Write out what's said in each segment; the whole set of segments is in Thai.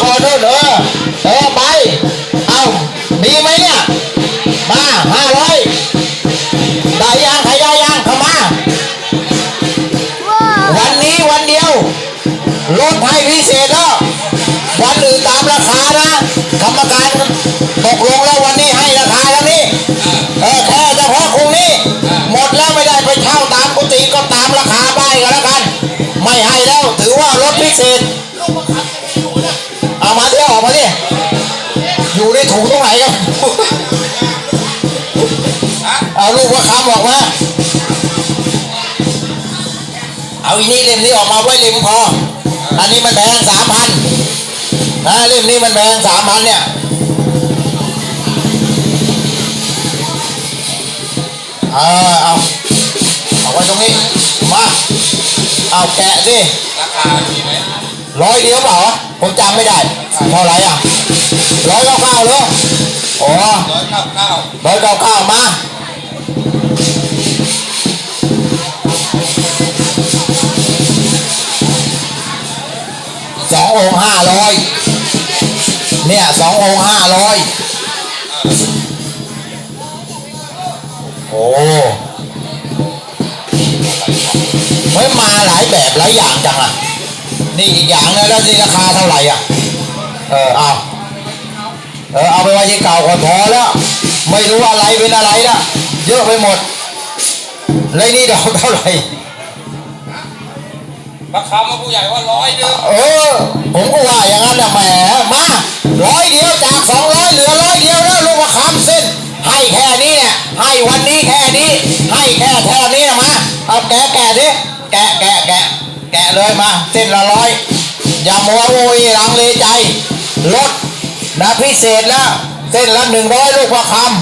คอนู่นเออเออไป เอาดีไหมเนี่ย มาห้าร้อยได้ยังใครได้ยังเข้ามา วันนี้วันเดียวลดให้พิเศษแล้ววันอื่นตามราคานะ เอาลูกว่าคำออกมาเอาอีนี่เล่มนี้ออกมาไว้เล่มพอ อันนี้มันแพงสามพันนะเล่มนี้มันแพงสามพันเนี่ยเออเอาเอาไว้ตรงนี้ มา เอาแกะสิราคามีไหมร้อยเดียวเปล่า ผมจำไม่ได้ เท่าไหร่อะร้อยเก้าเก้าเลยโอ้ร้อยเก้าเก้าร้อยเก้าเก้ามา ององค์ห้าร้อยเนี่ยสององค์ห้าร้อยโอ้เฮ้ยมาหลายแบบหลายอย่างจังอะ นี่อีกอย่างนะแล้วนี่ราคาเท่าไหร่อะ เออเอาเออเอาไปไว้ที่เก่าก่อนพอแล้ว ไม่รู้อะไรเป็นอะไรละเยอะไปหมดเลยนี่ดอกเท่าไหร่ราคามาผู้ใหญ่ว่าร้อยเดิมเออ ผมก็ว่าอย่างนั้นนะแหมมาร้อยเดียวจากสองร้อยเหลือร้อยเดียวแล้วลูกมะขามเส้น ให้แค่นี้เนี่ยให้วันนี้แค่นี้ ให้แค่แค่นี้นะมาเอาแกะแกะดิแกะแกะแกะแกะเลยมา เส้นละร้อยอย่ามัวโวยลังเลใจลดนะพิเศษแล้วเส้นละหนึ่งร้อยลูกมะขาม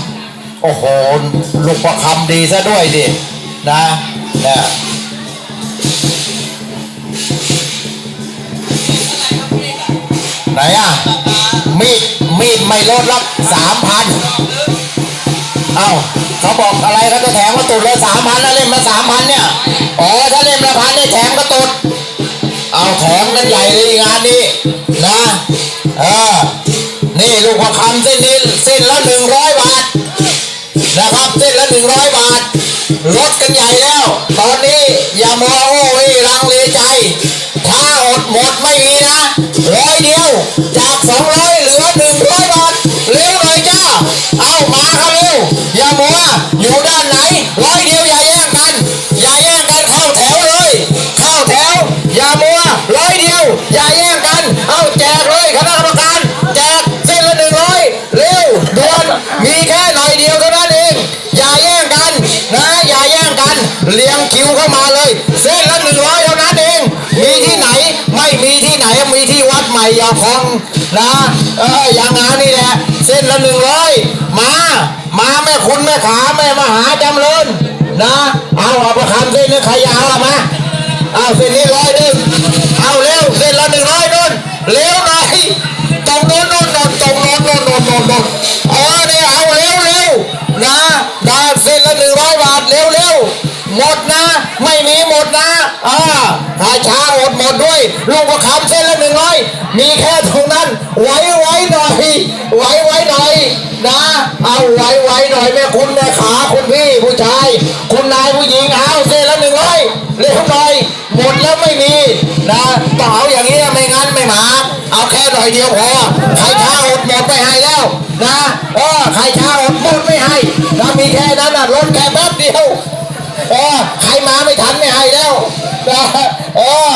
โอ้โห ลูกมะขามดีซะด้วยดินะเนี่ย ไหนอะ มีด มีดไม่ลดรับสามพันเอ้าเขาบอกอะไรเขาจะแถมกระตุดเลยสามพันแล้วเล่มละสามพันเนี่ย อ๋อ ถ้าเล่มละพันได้แถมกระตุด เอาแถมกันใหญ่เลยงานนี้นะ เออ นี่ลูกประคำเส้นนี้เส้นละหนึ่งร้อยบาท นะครับเส้นละหนึ่งร้อยบาทลดกันใหญ่แล้ว ตอนนี้อย่ามัวโอ้ยลังเลใจ ถ้าอดหมดไม่มีนะ จากสองร้อยเหลือหนึ่งร้อยบาทเร็วหน่อยจ้า เอามาครับเร็ว อย่ามัวอยู่ด้านไหนร้อยเดียวอย่าแย่งกัน อย่าแย่งกันเข้าแถวเลย เข้าแถว อย่ามัวร้อยเดียว อย่าแย่งกัน เอาแจกเลยคณะกรรมการ แจกเส้นละหนึ่งร้อยเร็วด่วนมีแค่หน่อยเดียวเท่านั้นเอง อย่าแย่งกันนะอย่าแย่งกัน เลี้ยงคิวเข้ามาเลย เส้นละหนึ่งร้อยเท่านั้นเอง มีที่ ที่วัดใหม่ยาพองนะ เอออย่างงานนี่แหละ เส้นละหนึ่งร้อยมา มาแม่คุณแม่ขาแม่มหาจำเริญนะ เอาเอาประคำเส้นนี้ใครยาวอมาเอาเส้นนี้ร้อยหนึ่งเอาเร็วเส้นละหนึ่งร้อยนู่นเร็วหน่อยตรงโน้นโน้นโน้นตรงโน้นโน้นนู้น ไว้ไว้หน่อยไว้ไว้หน่อยนะ เอาไว้ไว้หน่อยแม่คุณแม่ขาคุณพี่ผู้ชาย คุณนายผู้หญิงเอาเส้นละหนึ่งร้อยเร็วหน่อยหมดแล้วไม่มีนะเปล่าอย่างนี้ไม่งั้นไม่มา เอาแค่หน่อยเดียวพอใครช้าอดหมดไม่ให้แล้วนะเออใครช้าอดหมดไม่ให้นะมีแค่นั้นนะลดแค่แป๊บเดียวเออใครมาไม่ทันไม่ให้แล้วนะเออ